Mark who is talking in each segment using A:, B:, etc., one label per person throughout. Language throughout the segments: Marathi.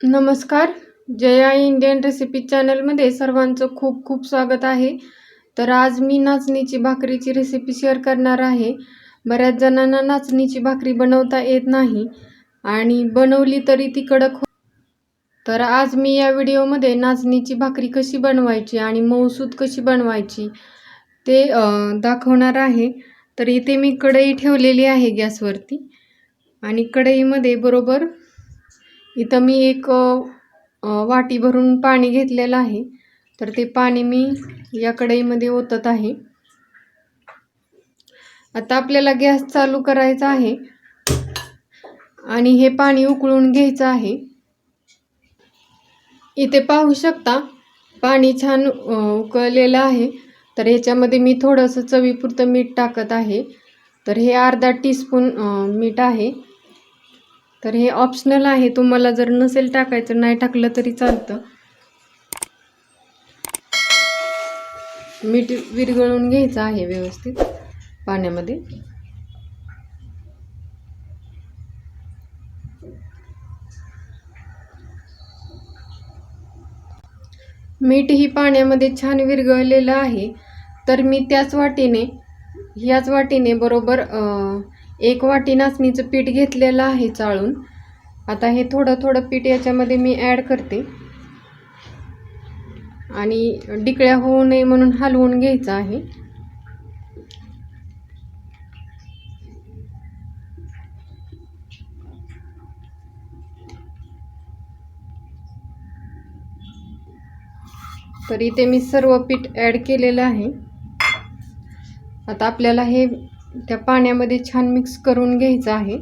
A: नमस्कार. जया इंडियन रेसिपी चॅनलमध्ये सर्वांचं खूप खूप स्वागत आहे. तर आज मी नाचणीची भाकरीची रेसिपी शेअर करणार आहे. बऱ्याच जणांना नाचणीची भाकरी बनवता येत नाही आणि बनवली तरी ती कडक हो तर आज मी या व्हिडिओमध्ये नाचणीची भाकरी कशी बनवायची आणि मऊसूद कशी बनवायची ते दाखवणार आहे. तर इथे मी कढई ठेवलेली आहे गॅसवरती आणि कढईमध्ये बरोबर इथं मी एक वाटी भरून पाणी घेतलेलं आहे. तर ते पाणी मी या कढईमध्ये ओतत आहे. आता आपल्याला गॅस चालू करायचा आहे. आणि हे पाणी उकळून घ्यायचं आहे. इथे पाहू शकता पाणी छान उकळलेलं आहे. तर ह्याच्यामध्ये मी थोडंसं चवीपुरतं मीठ टाकत आहे. तर हे अर्धा टीस्पून मीठ आहे. तर हे ऑप्शनल आहे. तुम्हाला जर नसेल टाकायचं नाही टाकलं तरी चालतं. मीठ विरघळून घ्यायचं आहे व्यवस्थित पाण्यामध्ये. मीठ ही पाण्यामध्ये छान विरघळलेलं आहे. तर मी त्याच वाटीने ह्याच वाटीने बरोबर एक वाटी नाचणीचं पीठ घेतलेलं आहे चाळून. आता हे थोडं थोडं पीठ याच्यामध्ये मी ॲड करते. आणि डिकळ्या होऊ नये म्हणून हलवून घ्यायचं आहे. तर इथे मी सर्व पीठ ॲड केलेलं आहे. आता आपल्याला हे त्या पाण्यामध्ये छान मिक्स करून घ्यायचं आहे.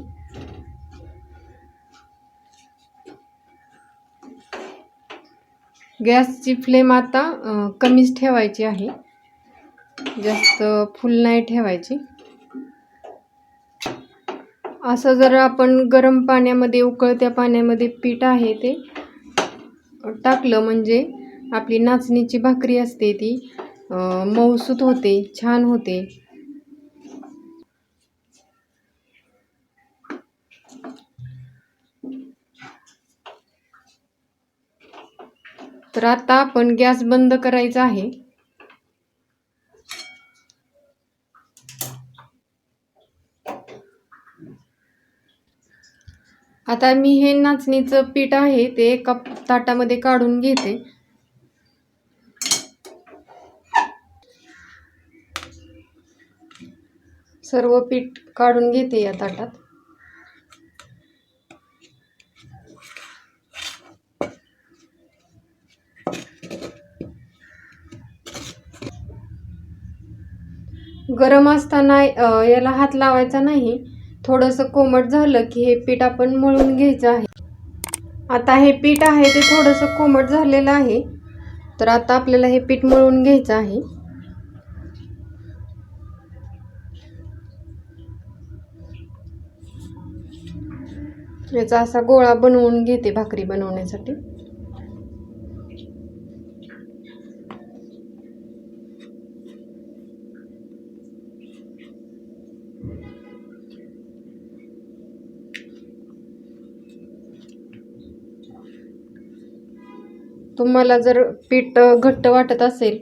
A: गॅसची फ्लेम आता कमीच ठेवायची आहे. जास्त फुल नाही ठेवायची. असं जर आपण गरम पाण्यामध्ये उकळत्या पाण्यामध्ये पीठ आहे ते टाकलं म्हणजे आपली नाचणीची भाकरी असते ती मऊसूत होते छान होते. तर आता आपण गॅस बंद करायचा आहे. आता मी हे नाचणीचं पीठ आहे ते एका ताटामध्ये काढून घेते. सर्व पीठ काढून घेते या ताटात. गरम असताना याला हात लावायचा नाही. थोडंसं कोमट झालं की हे पीठ आपण मळून घ्यायचं आहे. आता हे पीठ आहे ते थोडंसं कोमट झालेलं आहे. तर आता आपल्याला हे पीठ मळून घ्यायचं आहे. याचा असा गोळा बनवून घेते भाकरी बनवण्यासाठी. तुम्हाला जर पीठ घट्ट वाटत असेल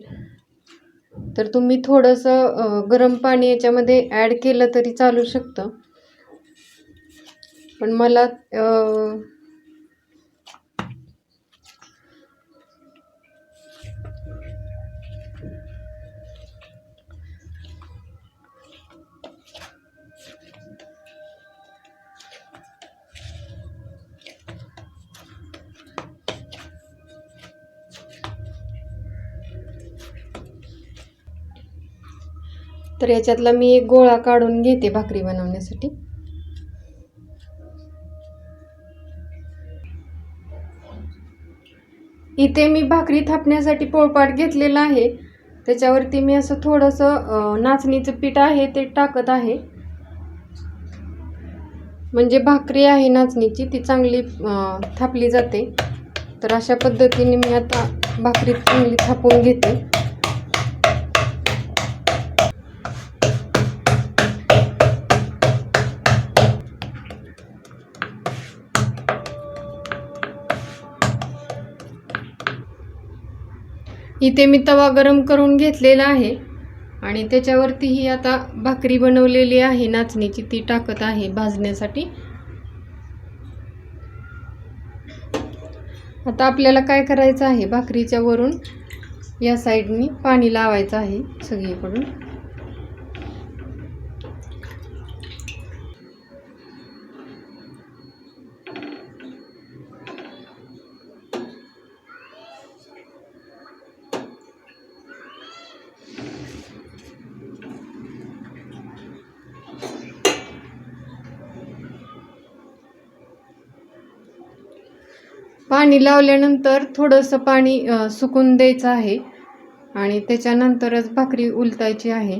A: तर तुम्ही थोडंसं गरम पाणी याच्यामध्ये ॲड केलं तरी चालू शकतं. पण मला तर याच्यातला मी एक गोळा काढून घेते भाकरी बनवण्यासाठी. इथे मी भाकरी थापण्यासाठी पोळपाट घेतलेला आहे. त्याच्यावरती मी असं थोडंसं नाचणीचं पीठ आहे ते टाकत आहे. म्हणजे भाकरी आहे नाचणीची ती चांगली थापली जाते. तर अशा पद्धतीने मी आता भाकरी चांगली थापून घेते. इथे मी तवा गरम करून घेतलेला आहे. आणि त्याच्यावरती ही आता भाकरी बनवलेली आहे नाचणीची ती टाकत आहे भाजण्यासाठी. आता आपल्याला काय करायचं आहे? भाकरीच्या वरून या साईडनी पाणी लावायचं आहे सगळीकडून. पाणी लावल्यानंतर थोडंसं पाणी सुकून द्यायचं आहे आणि त्याच्यानंतरच भाकरी उलटायची आहे.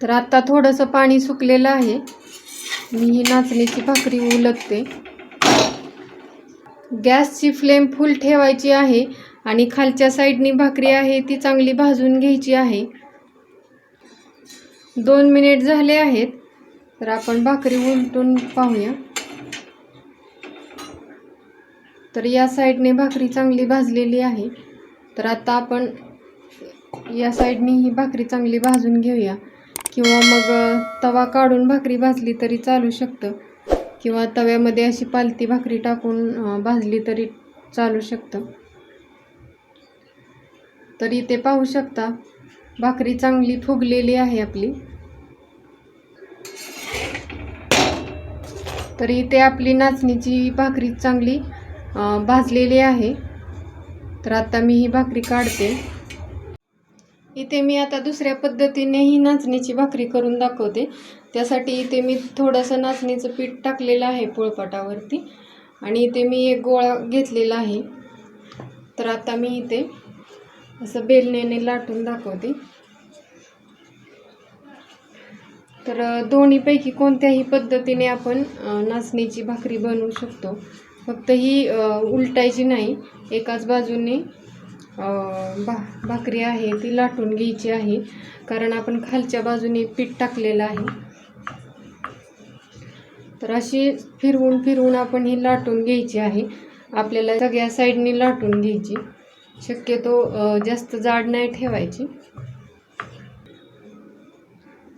A: तर आत्ता थोडंसं पाणी सुकलेलं आहे. मी ही नाचणीची भाकरी उलटते गॅसची फ्लेम फुल ठेवायची आहे आणि खालच्या साईडनी भाकरी आहे ती चांगली भाजून घ्यायची आहे. दोन मिनिट झाले आहेत. तर आपण भाकरी उलटून पाहूया. तर या साईडने भाकरी चांगली भाजलेली आहे. तर आता आपण या साईडने ही भाकरी चांगली भाजून घेऊया. किंवा मग तवा काढून भाकरी भाजली तरी चालू शकतं. किंवा तव्यामध्ये अशी पालती भाकरी टाकून भाजली तरी चालू शकतं. तर इथे पाहू शकता भाकरी चांगली फुगलेली आहे आपली. तर इथे आपली नाचणीची भाकरी चांगली भाजलेली आहे. तर आता मी ही भाकरी काढते. इथे मी आता दुसऱ्या पद्धतीने ही नाचणीची भाकरी करून दाखवते. त्यासाठी इथे मी थोडंसं नाचणीचं पीठ टाकलेलं आहे पोळपाटावरती. आणि इथे मी एक गोळा घेतलेला आहे. तर आता मी इथे असं बेलण्याने लाटून दाखवते. तर दोन्हीपैकी कोणत्याही पद्धतीने आपण नाचणीची भाकरी बनवू शकतो. फक्त ही उलटायची नाही. एकाच बाजूने भा भाकरी आहे ती लाटून घ्यायची आहे. कारण आपण खालच्या बाजूने पीठ टाकलेलं आहे. तर अशी फिरवून फिरवून आपण ही लाटून घ्यायची आहे. आपल्याला सगळ्या साईडनी लाटून घ्यायची. शक्यतो जास्त जाड नाही ठेवायची.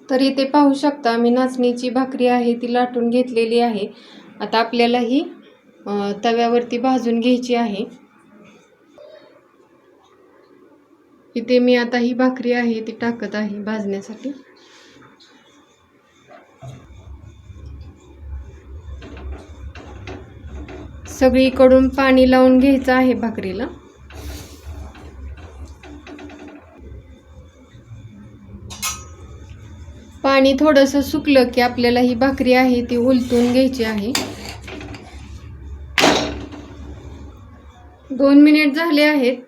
A: तर इथे पाहू शकता मी नाचणीची भाकरी आहे ती लाटून घेतलेली आहे. आता आपल्याला ही तव्यावरती भाजून घ्यायची आहे. इथे मी आता ही भाकरी आहे ती टाकत आहे भाजण्यासाठी. सगळीकडून पाणी लावून घ्यायचं आहे भाकरीला. पाणी थोडंसं सुकलं की आपल्याला ही भाकरी आहे ती उलटून घ्यायची आहे. दोन मिनिट झाले आहेत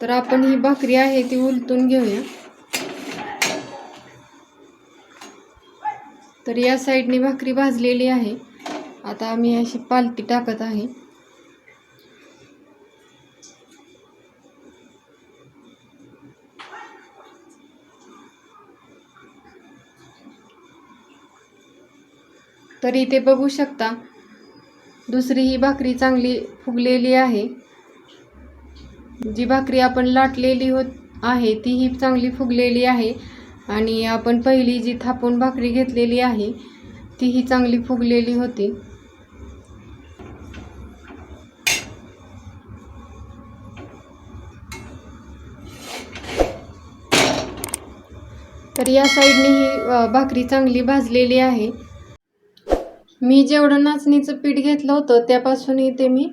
A: तर आपण ही भाकरी आहे ती उलटून घेऊया. तर या साईडने भाकरी भाजलेली आहे. आता आम्ही अशी पालती टाकत आहे. तर इथे बघू शकता दुसरी ही भाकरी चांगली फुगलेली आहे. जी भाकरी आपण लाटलेली होत आहे तीही चांगली फुगलेली आहे. आणि आपण पहिली जी थापून भाकरी घेतलेली आहे तीही चांगली फुगलेली होती. तर या साईडने ही भाकरी चांगली भाजलेली आहे. मी जेवढं नाचणीचं पीठ घेतलं होतं त्यापासून इथे मी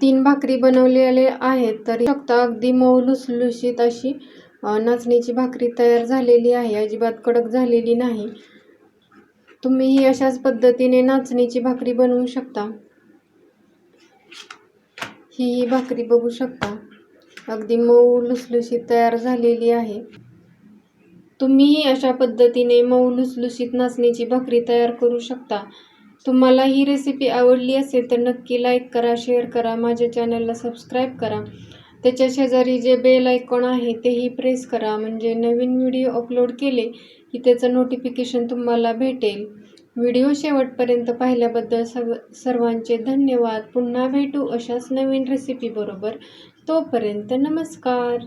A: तीन भाकरी बनवलेले आहेत तर शकता अगदी मऊ लुसलुशीत अशी नाचणीची भाकरी तयार झालेली आहे. अजिबात कडक झालेली नाही. तुम्हीही अशाच पद्धतीने नाचणीची भाकरी बनवू शकता. ही ही भाकरी बघू शकता. अगदी मऊ लुसलुशीत तयार झालेली आहे. तुम्हीही अशा पद्धतीने मऊ लुसलुशीत नाचणीची भाकरी तयार करू शकता. तुम्हाला ही रेसिपी आवडली असेल तर नक्की लाईक करा शेअर करा माझ्या चॅनलला सबस्क्राईब करा. त्याच्या शेजारी जे बेल आयकॉन आहे तेही प्रेस करा. म्हणजे नवीन व्हिडिओ अपलोड केले की त्याचं नोटिफिकेशन तुम्हाला भेटेल. व्हिडिओ शेवटपर्यंत पाहिल्याबद्दल सर्व सर्वांचे धन्यवाद. पुन्हा भेटू अशाच नवीन रेसिपीबरोबर तोपर्यंत नमस्कार.